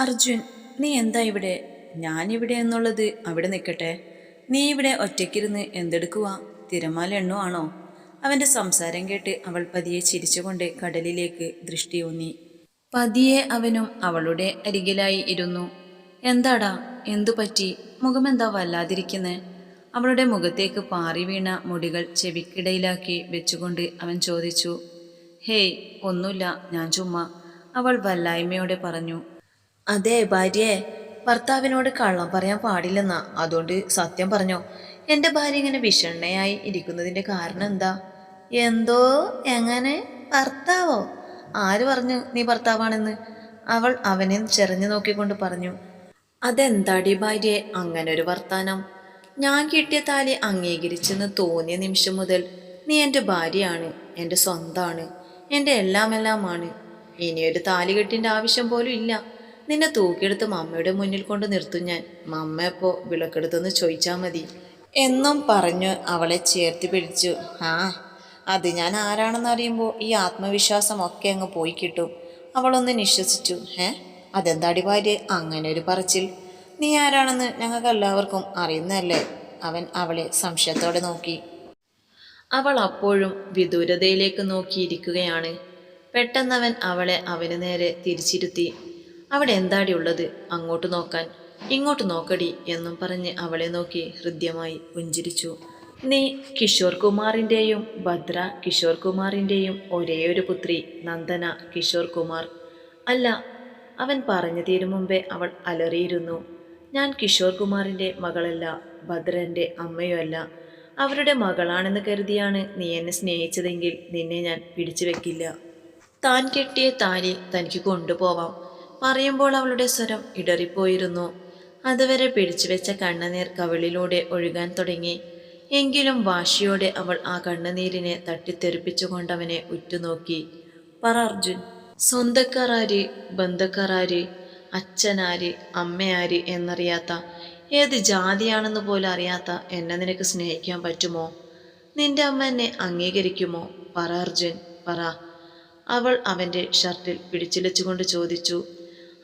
അർജുൻ നീ എന്താ ഇവിടെ? ഞാനിവിടെ എന്നുള്ളത് അവിടെ നിൽക്കട്ടെ. നീ ഇവിടെ ഒറ്റയ്ക്കിരുന്ന് എന്തെടുക്കുക തിരമാല എണ്ണുവാണോ? അവന്റെ സംസാരം കേട്ട് അവൾ പതിയെ ചിരിച്ചുകൊണ്ട് കടലിലേക്ക് ദൃഷ്ടി ദൃഷ്ടിയൂന്നി പതിയെ അവനും അവളുടെ അരികിലായി ഇരുന്നു. എന്താടാ? എന്തു പറ്റി? മുഖമെന്താ വല്ലാതിരിക്കുന്നേ? അവളുടെ മുഖത്തേക്ക് പാറി വീണ മുടികൾ ചെവിക്കിടയിലാക്കി വെച്ചുകൊണ്ട് അവൻ ചോദിച്ചു. ഹേയ് ഒന്നുമില്ല ഞാൻ ചുമ്മാ. അവൾ വല്ലായ്മയോടെ പറഞ്ഞു. അതെ ഭാര്യയെ ഭർത്താവിനോട് കള്ളം പറയാൻ പാടില്ലെന്നാ. അതുകൊണ്ട് സത്യം പറഞ്ഞോ എന്റെ ഭാര്യ ഇങ്ങനെ വിഷണ്ണയായി ഇരിക്കുന്നതിന്റെ കാരണം എന്താ? എന്തോ എങ്ങനെ? ഭർത്താവോ? ആര് പറഞ്ഞു നീ ഭർത്താവാണെന്ന്? അവൾ അവനെ ചെറിഞ്ഞു നോക്കിക്കൊണ്ട് പറഞ്ഞു അതെന്താടി ഭാര്യയെ അങ്ങനെ ഒരു വർത്താനം? ഞാൻ കിട്ടിയ താലി അംഗീകരിച്ചെന്ന് തോന്നിയ നിമിഷം മുതൽ നീ എന്റെ ഭാര്യയാണ് എന്റെ സ്വന്തമാണ് എന്റെ എല്ലാം എല്ലാമാണ് ഇനിയൊരു താലി കെട്ടിന്റെ ആവശ്യം പോലും ഇല്ല. നിന്നെ തൂക്കിയെടുത്ത് മമ്മയുടെ മുന്നിൽ കൊണ്ട് നിർത്തും ഞാൻ. മമ്മ എപ്പോ വിളക്കെടുത്തെന്ന് ചോദിച്ചാൽ മതി. എന്നും പറഞ്ഞു അവളെ ചേർത്ത് പിടിച്ചു. ആ അത് ഞാൻ ആരാണെന്ന് അറിയുമ്പോൾ ഈ ആത്മവിശ്വാസം ഒക്കെ അങ്ങ് പോയി കിട്ടും. അവളൊന്ന് നിശ്വസിച്ചു. ഏ അതെന്താടി ഭാര്യ? അങ്ങനെ ഒരു പറച്ചിൽ. നീ ആരാണെന്ന് ഞങ്ങൾക്ക് എല്ലാവർക്കും അറിയുന്നതല്ലേ? അവൻ അവളെ സംശയത്തോടെ നോക്കി. അവൾ അപ്പോഴും വിദൂരതയിലേക്ക് നോക്കിയിരിക്കുകയാണ്. പെട്ടെന്നവൻ അവളെ അവന് നേരെ തിരിച്ചിരുത്തി. അവിടെ എന്താടി ഉള്ളത്? അങ്ങോട്ട് നോക്കാൻ. ഇങ്ങോട്ട് നോക്കടി എന്നും പറഞ്ഞ് അവളെ നോക്കി ഹൃദ്യമായി പുഞ്ചിരിച്ചു. നീ കിഷോർ കുമാറിന്റെയും ഭദ്ര കിഷോർ കുമാറിന്റെയും ഒരേയൊരു പുത്രി നന്ദന കിഷോർ കുമാർ അല്ല അവൻ പറഞ്ഞു തീരും മുമ്പേ അവൾ അലറിയിരുന്നു. ഞാൻ കിഷോർ കുമാറിന്റെ മകളല്ല ഭദ്രന്റെ അമ്മയുമല്ല. അവരുടെ മകളാണെന്ന് കരുതിയാണ് നീ എന്നെ സ്നേഹിച്ചതെങ്കിൽ നിന്നെ ഞാൻ പിടിച്ചു വെക്കില്ല താൻ കെട്ടിയ താലി തനിക്ക് കൊണ്ടുപോവാം. പറയുമ്പോൾ അവളുടെ സ്വരം ഇടറിപ്പോയിരുന്നു. അതുവരെ പിടിച്ചു വെച്ച കണ്ണുനീർ കവിളിലൂടെ ഒഴുകാൻ തുടങ്ങി. എങ്കിലും വാശിയോടെ അവൾ ആ കണ്ണുനീരിനെ തട്ടിത്തെറിപ്പിച്ചുകൊണ്ടവനെ ഉറ്റുനോക്കി. പറ അർജുൻ. സ്വന്തക്കാരാര് ബന്ധക്കാരാര് അച്ഛനാര് അമ്മയാര് എന്നറിയാത്ത ഏത് ജാതിയാണെന്ന് പോലും അറിയാത്ത എന്നെ നിനക്ക് സ്നേഹിക്കാൻ പറ്റുമോ? നിന്റെ അമ്മ എന്നെ അംഗീകരിക്കുമോ? പറ അർജുൻ പറ. അവൾ അവന്റെ ഷർട്ടിൽ പിടിച്ചിലച്ചുകൊണ്ട് ചോദിച്ചു.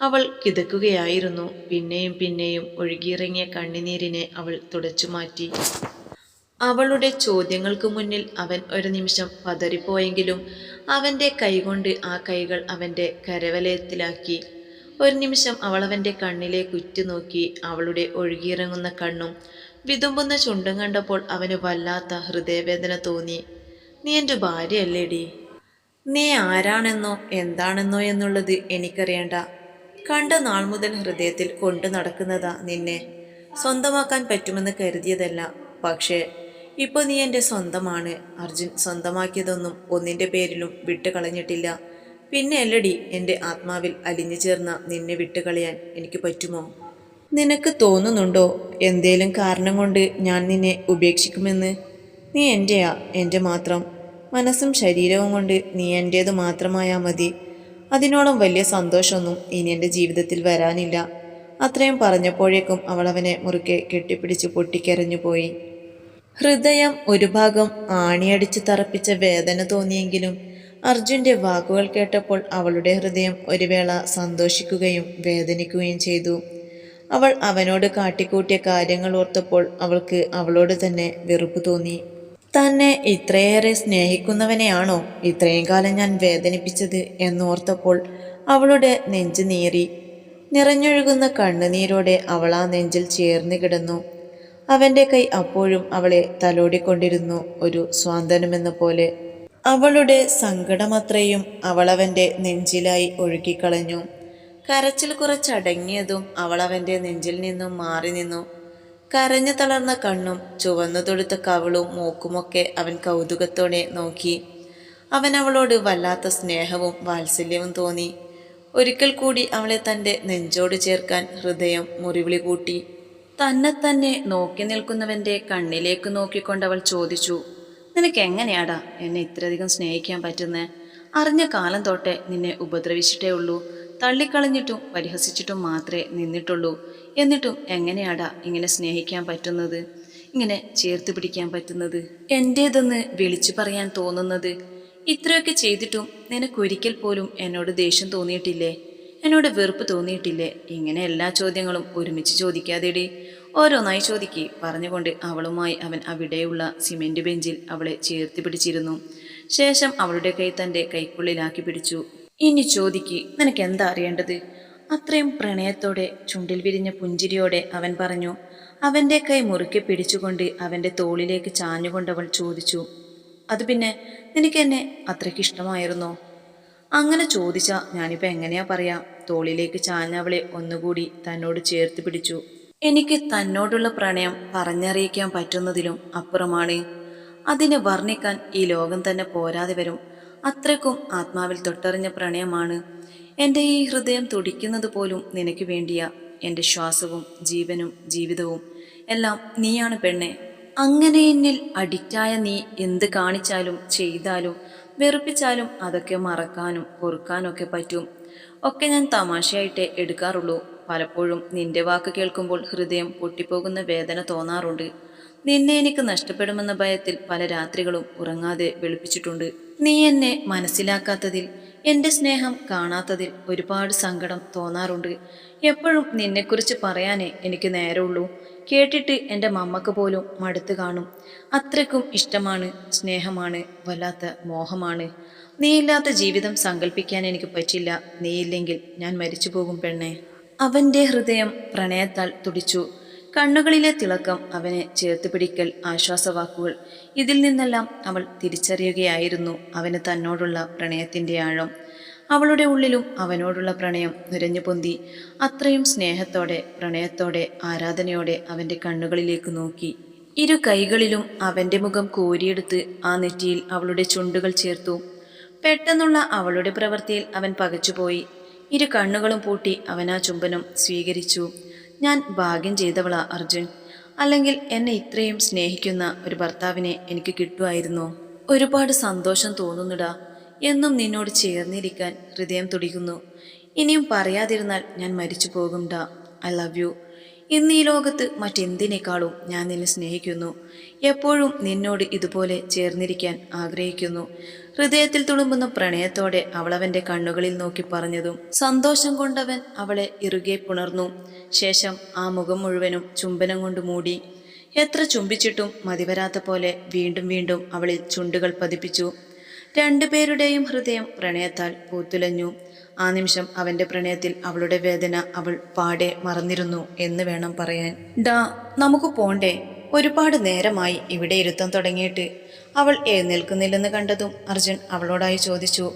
അവൾ കിതക്കുകയായിരുന്നു. പിന്നെയും പിന്നെയും ഒഴുകിയിറങ്ങിയ കണ്ണിനീരിനെ അവൾ തുടച്ചു മാറ്റി അവളുടെ ചോദ്യങ്ങൾക്ക് മുന്നിൽ അവൻ ഒരു നിമിഷം പതറിപ്പോയെങ്കിലും അവന്റെ കൈകൊണ്ട് ആ കൈകൾ അവന്റെ കരവലയത്തിലാക്കി. ഒരു നിമിഷം അവൾ അവന്റെ കണ്ണിലേക്ക് ഉറ്റുനോക്കി അവളുടെ ഒഴുകിയിറങ്ങുന്ന കണ്ണും വിതുമ്പുന്ന ചുണ്ടും കണ്ടപ്പോൾ അവന് വല്ലാത്ത ഹൃദയവേദന തോന്നി. നീ എന്റെ ഭാര്യയല്ലേടി? നീ ആരാണെന്നോ എന്താണെന്നോ എന്നുള്ളത് എനിക്കറിയണ്ട. കണ്ട നാൾ മുതൽ ഹൃദയത്തിൽ കൊണ്ടു നടക്കുന്നതാ നിന്നെ. സ്വന്തമാക്കാൻ പറ്റുമെന്ന് കരുതിയതല്ല. പക്ഷേ ഇപ്പോൾ നീ എന്റെ സ്വന്തമാണ്. അർജുൻ സ്വന്തമാക്കിയതൊന്നും ഒന്നിന്റെ പേരിലും വിട്ടു കളഞ്ഞിട്ടില്ല പിന്നെ അല്ലടി എന്റെ ആത്മാവിൽ അലിഞ്ഞു ചേർന്ന നിന്നെ വിട്ടുകളയാൻ എനിക്ക് പറ്റുമോ? നിനക്ക് തോന്നുന്നുണ്ടോ എന്തേലും കാരണം കൊണ്ട് ഞാൻ നിന്നെ ഉപേക്ഷിക്കുമെന്ന്? നീ എന്റെയാ എന്റെ മാത്രം. മനസ്സും ശരീരവും കൊണ്ട് നീ എന്റേത് മാത്രമായാൽ മതി. അതിനോളം വലിയ സന്തോഷമൊന്നും ഇനി എന്റെ ജീവിതത്തിൽ വരാനില്ല. അത്രയും പറഞ്ഞപ്പോഴേക്കും അവൾ അവനെ മുറുക്കെ കെട്ടിപ്പിടിച്ച് പൊട്ടിക്കരഞ്ഞു പോയി. ഹൃദയം ഒരു ഭാഗം ആണിയടിച്ച് തറപ്പിച്ച വേദന തോന്നിയെങ്കിലും അർജുന്റെ വാക്കുകൾ കേട്ടപ്പോൾ അവളുടെ ഹൃദയം ഒരു വേള സന്തോഷിക്കുകയും വേദനിക്കുകയും ചെയ്തു. അവൾ അവനോട് കാട്ടിക്കൂട്ടിയ കാര്യങ്ങൾ ഓർത്തപ്പോൾ അവൾക്ക് അവളോട് തന്നെ വെറുപ്പ് തോന്നി. തന്നെ ഇത്രയേറെ സ്നേഹിക്കുന്നവനെയാണോ ഇത്രയും കാലം ഞാൻ വേദനിപ്പിച്ചത് എന്നോർത്തപ്പോൾ അവളുടെ നെഞ്ചു നീറി. നിറഞ്ഞൊഴുകുന്ന കണ്ണുനീരോടെ അവൾ ആ നെഞ്ചിൽ ചേർന്ന് കിടന്നു. അവന്റെ കൈ അപ്പോഴും അവളെ തലോടിക്കൊണ്ടിരുന്നു ഒരു സ്വാന്തനമെന്ന പോലെ. അവളുടെ സങ്കടമത്രയും അവളവന്റെ നെഞ്ചിലായി ഒഴുകിക്കളഞ്ഞു. കരച്ചിൽ കുറച്ചടങ്ങിയതും അവളവന്റെ നെഞ്ചിൽ നിന്നും മാറി നിന്നു. കരഞ്ഞു തളർന്ന കണ്ണും ചുവന്നു തൊടുത്ത കവളും മൂക്കുമൊക്കെ അവൻ കൗതുകത്തോടെ നോക്കി. അവൻ അവളോട് വല്ലാത്ത സ്നേഹവും വാത്സല്യവും തോന്നി. ഒരിക്കൽ കൂടി അവളെ തന്റെ നെഞ്ചോട് ചേർക്കാൻ ഹൃദയം മുറിവിളി കൂട്ടി. തന്നെ തന്നെ നോക്കി നിൽക്കുന്നവന്റെ കണ്ണിലേക്ക് നോക്കിക്കൊണ്ടവൾ ചോദിച്ചു നിനക്ക് എങ്ങനെയാടാ എന്നെ ഇത്രയധികം സ്നേഹിക്കാൻ പറ്റുന്നേ? അറിഞ്ഞ കാലം തൊട്ടേ നിന്നെ ഉപദ്രവിച്ചിട്ടേ ഉള്ളൂ. തള്ളിക്കളഞ്ഞിട്ടും പരിഹസിച്ചിട്ടും മാത്രമേ നിന്നിട്ടുള്ളൂ. എന്നിട്ടും എങ്ങനെയാടാ ഇങ്ങനെ സ്നേഹിക്കാൻ പറ്റുന്നത്? ഇങ്ങനെ ചേർത്ത് പിടിക്കാൻ പറ്റുന്നത്? എന്റേതെന്ന് വിളിച്ചു പറയാൻ തോന്നുന്നത്? ഇത്രയൊക്കെ ചെയ്തിട്ടും നിനക്കൊരിക്കൽ പോലും എന്നോട് ദേഷ്യം തോന്നിയിട്ടില്ലേ? എന്നോട് വെറുപ്പ് തോന്നിയിട്ടില്ലേ? ഇങ്ങനെ എല്ലാ ചോദ്യങ്ങളും ഒരുമിച്ച് ചോദിക്കാതെടി. ഓരോന്നായി ചോദിക്കി പറഞ്ഞുകൊണ്ട് അവളുമായി അവൻ അവിടെയുള്ള സിമെന്റ് ബെഞ്ചിൽ അവളെ ചേർത്ത് പിടിച്ചിരുന്നു. ശേഷം അവളുടെ കൈ തന്റെ കൈക്കുള്ളിലാക്കി പിടിച്ചു. ഇനി ചോദിക്ക് നിനക്ക് എന്താ അറിയേണ്ടത്? അത്രയും പ്രണയത്തോടെ ചുണ്ടിൽ വിരിഞ്ഞ പുഞ്ചിരിയോടെ അവൻ പറഞ്ഞു അവന്റെ കൈ മുറുക്കെ പിടിച്ചുകൊണ്ട് അവന്റെ തോളിലേക്ക് ചാഞ്ഞുകൊണ്ടവൾ ചോദിച്ചു അത് പിന്നെ നിനക്ക് എന്നെ അത്രയ്ക്ക് ഇഷ്ടമായിരുന്നോ? അങ്ങനെ ചോദിച്ചാ ഞാനിപ്പോൾ എങ്ങനെയാ പറയാം തോളിലേക്ക് ചാഞ്ഞവളെ ഒന്നുകൂടി തന്നോട് ചേർത്ത് പിടിച്ചു. എനിക്ക് തന്നോടുള്ള പ്രണയം പറഞ്ഞറിയിക്കാൻ പറ്റുന്നതിലും അപ്പുറമാണ്. അതിനെ വർണിക്കാൻ ഈ ലോകം തന്നെ പോരാതെ വരും. അത്രയ്ക്കും ആത്മാവിൽ തൊട്ടറിഞ്ഞ പ്രണയമാണ്. എന്റെ ഈ ഹൃദയം തുടിക്കുന്നത് പോലും നിനക്ക് വേണ്ടിയ. എന്റെ ശ്വാസവും ജീവനും ജീവിതവും എല്ലാം നീയാണ് പെണ്ണെ. അങ്ങനെ എന്നിൽ അഡിക്റ്റായ നീ എന്ത് കാണിച്ചാലും ചെയ്താലും വെറുപ്പിച്ചാലും അതൊക്കെ മറക്കാനും പൊറുക്കാനൊക്കെ പറ്റും. ഒക്കെ ഞാൻ തമാശയായിട്ടേ എടുക്കാറുള്ളൂ. പലപ്പോഴും നിന്റെ വാക്ക് കേൾക്കുമ്പോൾ ഹൃദയം പൊട്ടിപ്പോകുന്ന വേദന തോന്നാറുണ്ട്. നിന്നെ എനിക്ക് നഷ്ടപ്പെടുമെന്ന ഭയത്തിൽ പല രാത്രികളും ഉറങ്ങാതെ വെളുപ്പിച്ചിട്ടുണ്ട്. നീ എന്നെ മനസ്സിലാക്കാത്തതിൽ എന്റെ സ്നേഹം കാണാത്തതിൽ ഒരുപാട് സങ്കടം തോന്നാറുണ്ട്. എപ്പോഴും നിന്നെക്കുറിച്ച് പറയാനേ എനിക്ക് നേരമുള്ളൂ. കേട്ടിട്ട് എന്റെ മമ്മക്ക് പോലും മടുത്ത് കാണും. അത്രയ്ക്കും ഇഷ്ടമാണ് സ്നേഹമാണ് വല്ലാത്ത മോഹമാണ്. നീയില്ലാത്ത ജീവിതം സങ്കല്പിക്കാൻ എനിക്ക് പറ്റില്ല. നീയില്ലെങ്കിൽ ഞാൻ മരിച്ചു പോകും പെണ്ണെ. അവന്റെ ഹൃദയം പ്രണയത്താൽ തുടിച്ചു. കണ്ണുകളിലെ തിളക്കം അവനെ ചേർത്ത് പിടിക്കൽ ആശ്വാസവാക്കുകൾ. ഇതിൽ നിന്നെല്ലാം അവൾ തിരിച്ചറിയുകയായിരുന്നു അവന് തന്നോടുള്ള പ്രണയത്തിന്റെ ആഴം. അവളുടെ ഉള്ളിലും അവനോടുള്ള പ്രണയം നിരഞ്ഞു പൊന്തി. അത്രയും സ്നേഹത്തോടെ പ്രണയത്തോടെ ആരാധനയോടെ അവന്റെ കണ്ണുകളിലേക്ക് നോക്കി. ഇരു കൈകളിലും അവന്റെ മുഖം കോരിയെടുത്ത് ആ നെറ്റിയിൽ അവളുടെ ചുണ്ടുകൾ ചേർത്തു. പെട്ടെന്നുള്ള അവളുടെ പ്രവൃത്തിയിൽ അവൻ പകച്ചുപോയി. ഇരു കണ്ണുകളും പൂട്ടി അവൻ ആ ചുംബനം സ്വീകരിച്ചു. ഞാൻ ഭാഗ്യം ചെയ്തവളാ അർജുൻ. അല്ലെങ്കിൽ എന്നെ ഇത്രയും സ്നേഹിക്കുന്ന ഒരു ഭർത്താവിനെ എനിക്ക് കിട്ടുമായിരുന്നു. ഒരുപാട് സന്തോഷം തോന്നുന്നുടാ. എന്നും നിന്നോട് ചേർന്നിരിക്കാൻ ഹൃദയം തുടിക്കുന്നു. ഇനിയും പറയാതിരുന്നാൽ ഞാൻ മരിച്ചു പോകുംടാ ഐ ലവ് യു. ഇന്ന് ഈ ലോകത്ത് മറ്റെന്തിനേക്കാളും ഞാൻ നിന്നെ സ്നേഹിക്കുന്നു. എപ്പോഴും നിന്നോട് ഇതുപോലെ ചേർന്നിരിക്കാൻ ആഗ്രഹിക്കുന്നു. ഹൃദയത്തിൽ തുളുമ്പുന്ന പ്രണയത്തോടെ അവളവന്റെ കണ്ണുകളിൽ നോക്കി പറഞ്ഞതും സന്തോഷം കൊണ്ടവൻ അവളെ ഇറുകെ പുണർന്നു. ശേഷം ആ മുഖം മുഴുവനും ചുംബനം കൊണ്ട് മൂടി. എത്ര ചുംബിച്ചിട്ടും മതിവരാത്ത പോലെ വീണ്ടും വീണ്ടും അവളിൽ ചുണ്ടുകൾ പതിപ്പിച്ചു. രണ്ടുപേരുടെയും ഹൃദയം പ്രണയത്താൽ പൂത്തുലഞ്ഞു. ആ നിമിഷം അവന്റെ പ്രണയത്തിൽ അവളുടെ വേദന അവൾ പാടെ മറന്നിരുന്നു എന്ന് വേണം പറയാൻ. ഡാ നമുക്ക് പോണ്ടേ? ഒരുപാട് നേരമായി ഇവിടെ ഇരുത്തം തുടങ്ങിയിട്ട്. അവൾ എഴുന്നേൽക്കുന്നില്ലെന്ന് കണ്ടതും അർജുൻ അവളോടായി ചോദിച്ചു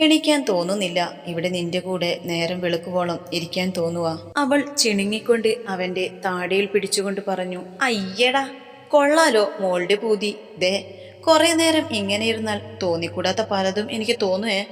എണീക്കാൻ തോന്നുന്നില്ല. ഇവിടെ നിന്റെ കൂടെ നേരം വെളുക്കുവോളം ഇരിക്കാൻ തോന്നുക അവൾ ചിണുങ്ങിക്കൊണ്ട് അവന്റെ താടിയിൽ പിടിച്ചുകൊണ്ട് പറഞ്ഞു അയ്യടാ കൊള്ളാലോ മോളുടെ പൂതി. ദേ കുറേ നേരം ഇങ്ങനെ ഇരുന്നാൽ തോന്നിക്കൂടാത്ത പലതും എനിക്ക് തോന്നുവേ.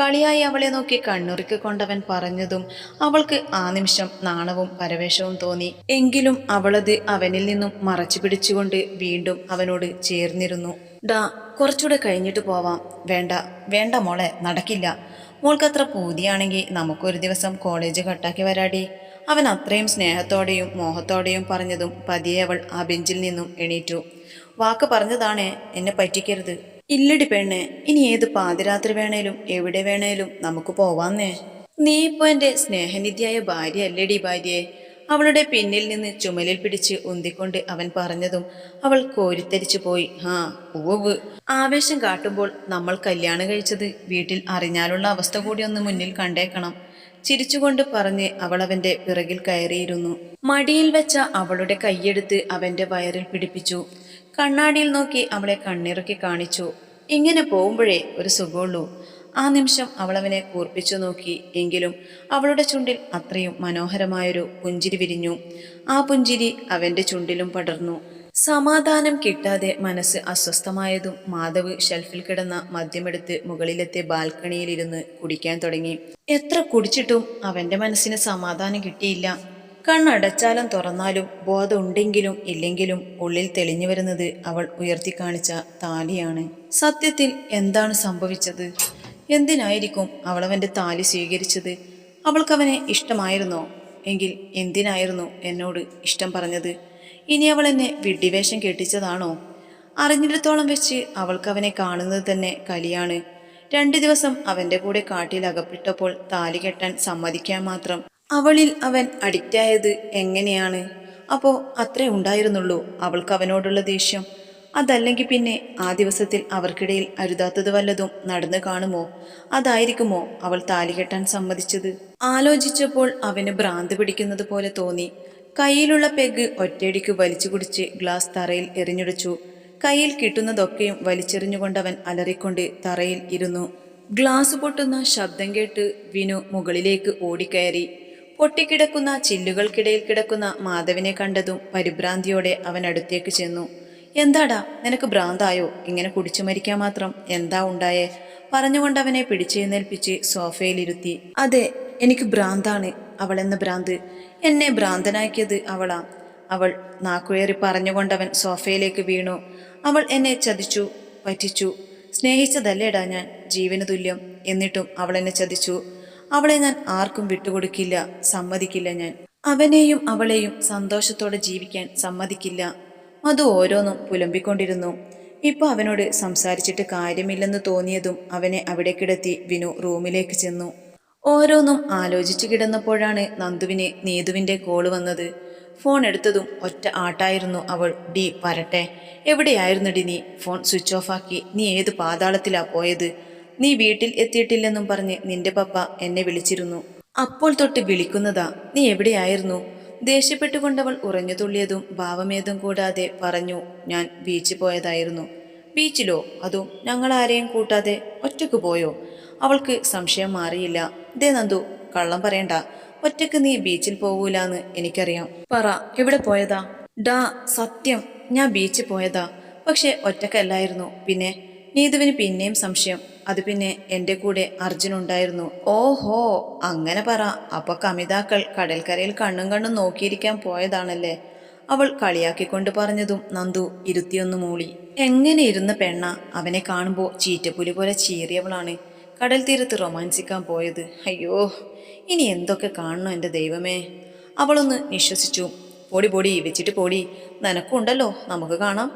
കളിയായി അവളെ നോക്കി കണ്ണുറുക്കി കൊണ്ടവൻ പറഞ്ഞതും അവൾക്ക് ആ നിമിഷം നാണവും പരവേഷവും തോന്നി. എങ്കിലും അവളത് അവനിൽ നിന്നും മറച്ചു പിടിച്ചുകൊണ്ട് വീണ്ടും അവനോട് ചേർന്നിരുന്നു. ഡാ കുറച്ചുകൂടെ കഴിഞ്ഞിട്ട് പോവാം. വേണ്ട വേണ്ട മോളെ നടക്കില്ല. മോൾക്കത്ര പൂതിയാണെങ്കിൽ നമുക്കൊരു ദിവസം കോളേജ് കട്ടാക്കി വരാടി. അവൻ അത്രയും സ്നേഹത്തോടെയും മോഹത്തോടെയും പറഞ്ഞതും പതിയെ അവൾ ആ ബെഞ്ചിൽ നിന്നും എണീറ്റു. വാക്ക് പറഞ്ഞതാണേ എന്നെ പറ്റിക്കരുത്. ഇല്ലടി പെണ്ണെ ഇനി ഏത് പാതിരാത്രി വേണേലും എവിടെ വേണേലും നമുക്ക് പോവാന്നേ. നീ ഇപ്പൊ എന്റെ സ്നേഹനിധിയായ ഭാര്യ അല്ലേടി ഭാര്യയെ? അവളുടെ പിന്നിൽ നിന്ന് ചുമലിൽ പിടിച്ച് ഉന്തിക്കൊണ്ട് അവൻ പറഞ്ഞതും അവൾ കോരിത്തരിച്ചു പോയി. ഹാ ഉവ് ആവേശം കാട്ടുമ്പോൾ നമ്മൾ കല്യാണം കഴിച്ചത് വീട്ടിൽ അറിഞ്ഞാലുള്ള അവസ്ഥ കൂടി ഒന്ന് മുന്നിൽ കണ്ടേക്കണം. ചിരിച്ചുകൊണ്ട് പറഞ്ഞ് അവൾ അവന്റെ പിറകിൽ കയറിയിരുന്നു. മടിയിൽ വെച്ച അവളുടെ കൈയെടുത്ത് അവന്റെ വയറിൽ പിടിപ്പിച്ചു. കണ്ണാടിയിൽ നോക്കി അവളെ കണ്ണിറുക്കി കാണിച്ചു. ഇങ്ങനെ പോകുമ്പോഴേ ഒരു സുഖമുള്ളൂ. ആ നിമിഷം അവളവനെ കൂർപ്പിച്ചു നോക്കി എങ്കിലും അവളുടെ ചുണ്ടിൽ അത്രയും മനോഹരമായൊരു പുഞ്ചിരി വിരിഞ്ഞു. ആ പുഞ്ചിരി അവന്റെ ചുണ്ടിലും പടർന്നു. സമാധാനം കിട്ടാതെ മനസ്സ് അസ്വസ്ഥമായതും മാധവ് ഷെൽഫിൽ കിടന്ന മദ്യമെടുത്ത് മുകളിലത്തെ ബാൽക്കണിയിലിരുന്ന് കുടിക്കാൻ തുടങ്ങി. എത്ര കുടിച്ചിട്ടും അവന്റെ മനസ്സിന് സമാധാനം കിട്ടിയില്ല. കണ്ണടച്ചാലും തുറന്നാലും ബോധമുണ്ടെങ്കിലും ഇല്ലെങ്കിലും ഉള്ളിൽ തെളിഞ്ഞു വരുന്നത് അവൾ ഉയർത്തി കാണിച്ച താലിയാണ്. സത്യത്തിൽ എന്താണ് സംഭവിച്ചത്? എന്തിനായിരിക്കും അവൾ അവന്റെ താലി സ്വീകരിച്ചത്? അവൾക്കവനെ ഇഷ്ടമായിരുന്നോ? എങ്കിൽ എന്തിനായിരുന്നു എന്നോട് ഇഷ്ടം പറഞ്ഞത്? ഇനി അവൾ എന്നെ വിഡ്ഢിവേഷം കെട്ടിച്ചതാണോ? അറിഞ്ഞിടത്തോളം വെച്ച് അവൾക്കവനെ കാണുന്നത് തന്നെ കലിയാണ്. രണ്ടു ദിവസം അവന്റെ കൂടെ കാട്ടിൽ അകപ്പെട്ടപ്പോൾ താലി കെട്ടാൻ സമ്മതിക്കാൻ മാത്രം അവളിൽ അവൻ അഡിക്റ്റായത് എങ്ങനെയാണ്? അപ്പോ അത്രേ ഉണ്ടായിരുന്നുള്ളൂ അവൾക്ക് അവനോടുള്ള ദേഷ്യം. അതല്ലെങ്കിൽ പിന്നെ ആ ദിവസത്തിൽ അവർക്കിടയിൽ അരുതാത്തത് വല്ലതും നടന്നു കാണുമോ? അതായിരിക്കുമോ അവൾ താലി കെട്ടാൻ സമ്മതിച്ചത്? ആലോചിച്ചപ്പോൾ അവന് ഭ്രാന്ത് പിടിക്കുന്നത് പോലെ തോന്നി. കയ്യിലുള്ള പെഗ് ഒറ്റയടിക്ക് വലിച്ചു കുടിച്ച് ഗ്ലാസ് തറയിൽ എറിഞ്ഞുടച്ചു. കയ്യിൽ കിട്ടുന്നതൊക്കെയും വലിച്ചെറിഞ്ഞുകൊണ്ടവൻ അലറിക്കൊണ്ട് തറയിൽ ഇരുന്നു. ഗ്ലാസ് പൊട്ടുന്ന ശബ്ദം കേട്ട് വിനു മുകളിലേക്ക് ഓടിക്കയറി. പൊട്ടിക്കിടക്കുന്ന ചില്ലുകൾക്കിടയിൽ കിടക്കുന്ന മാധവിനെ കണ്ടതും പരിഭ്രാന്തിയോടെ അവൻ അടുത്തേക്ക് ചെന്നു. എന്താടാ നിനക്ക് ഭ്രാന്തായോ? ഇങ്ങനെ കുടിച്ചു മരിക്കാൻ മാത്രം എന്താ ഉണ്ടായേ? പറഞ്ഞുകൊണ്ട് അവനെ പിടിച്ചെഴുന്നേൽപ്പിച്ച് സോഫയിലിരുത്തി. അതെ എനിക്ക് ഭ്രാന്താണ് അവളെന്ന ഭ്രാന്ത്. എന്നെ ഭ്രാന്തനാക്കിയത് അവളാ. അവൾ നാക്കുയറി പറഞ്ഞുകൊണ്ടവൻ സോഫയിലേക്ക് വീണു. അവൾ എന്നെ ചതിച്ചു പറ്റിച്ചു. സ്നേഹിച്ചതല്ലേടാ ഞാൻ? ജീവന് തുല്യം. എന്നിട്ടും അവൾ എന്നെ ചതിച്ചു. അവളെ ഞാൻ ആർക്കും വിട്ടുകൊടുക്കില്ല സമ്മതിക്കില്ല ഞാൻ. അവനെയും അവളെയും സന്തോഷത്തോടെ ജീവിക്കാൻ സമ്മതിക്കില്ല. അത് ഓരോന്നും പുലമ്പിക്കൊണ്ടിരുന്നു. ഇപ്പൊ അവനോട് സംസാരിച്ചിട്ട് കാര്യമില്ലെന്ന് തോന്നിയതും അവനെ അവിടെ കിടത്തി വിനു റൂമിലേക്ക് ചെന്നു. ഓരോന്നും ആലോചിച്ചു കിടന്നപ്പോഴാണ് നന്ദുവിന് നീതുവിന്റെ കോൾ വന്നത്. ഫോൺ എടുത്തതും ഒറ്റ ആട്ടായിരുന്നു അവൾ. ഡി വരട്ടെ. ഡി നീ? ഫോൺ സ്വിച്ച് ഓഫ് ആക്കി. നീ ഏത് പാതാളത്തിലാ പോയത്? നീ വീട്ടിൽ എത്തിയിട്ടില്ലെന്നും പറഞ്ഞ് നിന്റെ പപ്പ എന്നെ വിളിച്ചിരുന്നു. അപ്പോൾ തൊട്ട് വിളിക്കുന്നതാ നീ എവിടെയായിരുന്നു? ദേഷ്യപ്പെട്ടുകൊണ്ടവൾ ഉറഞ്ഞു തുള്ളിയതും ഭാവമേതും കൂടാതെ പറഞ്ഞു ഞാൻ ബീച്ചിൽ പോയതായിരുന്നു. ബീച്ചിലോ? അതും ഞങ്ങൾ ആരെയും കൂട്ടാതെ ഒറ്റയ്ക്ക് പോയോ? അവൾക്ക് സംശയം മാറിയില്ല. ദേ നന്ദു കള്ളം പറയണ്ട. ഒറ്റയ്ക്ക് നീ ബീച്ചിൽ പോകൂലെന്ന് എനിക്കറിയാം. പറ എവിടെ പോയതാ? ഡാ സത്യം ഞാൻ ബീച്ചിൽ പോയതാ. പക്ഷെ ഒറ്റക്കല്ലായിരുന്നു പിന്നെ? നീതുവിന് പിന്നെയും സംശയം അത് പിന്നെ എന്റെ കൂടെ അർജുൻ ഉണ്ടായിരുന്നു. ഓഹോ അങ്ങനെ പറ. അപ്പൊ കമിതാക്കൾ കടൽക്കരയിൽ കണ്ണും കണ്ണും നോക്കിയിരിക്കാൻ പോയതാണല്ലേ? അവൾ കളിയാക്കിക്കൊണ്ട് പറഞ്ഞതും നന്ദു ഇരുത്തിയൊന്നു മൂളി. എങ്ങനെ ഇരുന്ന പെണ്ണ? അവനെ കാണുമ്പോൾ ചീറ്റപ്പുലി പോലെ ചീറിയവളാണ് കടൽ തീരത്ത് റൊമാൻസിക്കാൻ പോയത്. അയ്യോ ഇനി എന്തൊക്കെ കാണണോ എന്റെ ദൈവമേ? അവളൊന്ന് നിശ്വസിച്ചു. പൊടി പൊടി വെച്ചിട്ട് പൊടി. നിനക്കുണ്ടല്ലോ നമുക്ക് കാണാം.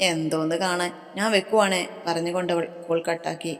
എന്തോന്ന് കാണാൻ. ഞാൻ വെക്കുവാണേ പറഞ്ഞുകൊണ്ടവൾ കോൾ കട്ടാക്കി.